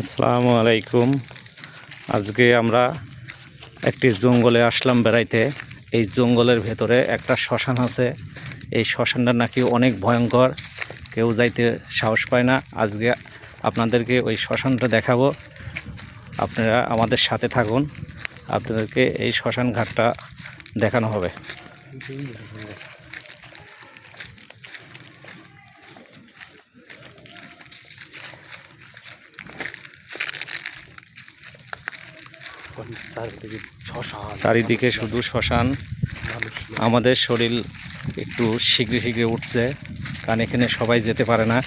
আসসালামু আলাইকুম। আজকে আমরা একটি জঙ্গলে আসলাম বেড়াইতে। এই জঙ্গলের ভেতরে একটা শ্মশান আছে। এই শ্মশানটা নাকি অনেক ভয়ঙ্কর। কেউ যাইতে সাহস পায় না। আজকে আপনাদেরকে ওই শ্মশানটা দেখাবো। আপনারা আমাদের সাথে থাকুন। আপনাদেরকে এই শ্মশান ঘাটটা দেখানো হবে। চারিদিকে শুধু শ্মশান। আমাদের শরীর একটু শীঘ্র শীঘ্র উঠছে, কারণ এখানে সবাই যেতে পারে না।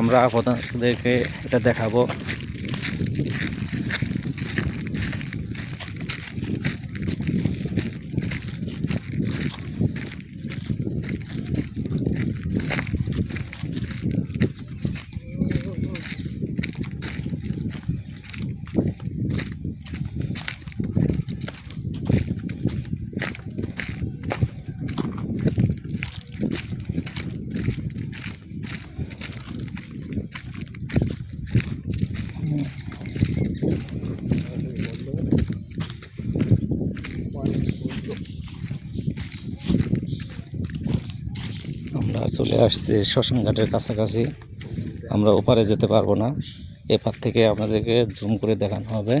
আমরা আপনাদেরকে এটা দেখাবো। আমরা চলে আসছি শ্মশান ঘাটের কাছাকাছি। আমরা ওপারে যেতে পারব না। এপার থেকে আপনাদেরকে জুম করে দেখানো হবে।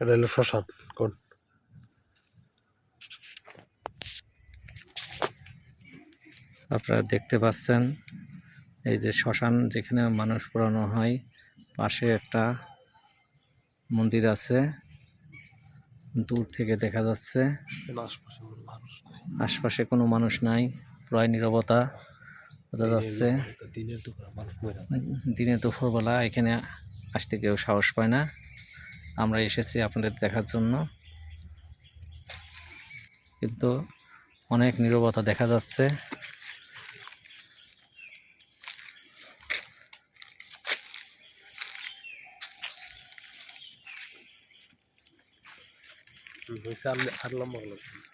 এটা হলো শ্মশান কোন? আপনারা দেখতে পাচ্ছেন এই যে শ্মশান যেখানে মানুষ পোড়ানো হয় পাশে একটা মন্দির আছে দূর থেকে দেখা যাচ্ছে। আশপাশে কোনো মানুষ নাই প্রায় নীরবতা বোঝা যাচ্ছে। দিনের দুপুরবেলা এখানে আসতে কেউ সাহস পায় না। আমরা এসেছি আপনাদের দেখার জন্য। কিন্তু অনেক নিরবতা দেখা যাচ্ছে। আর লম্বা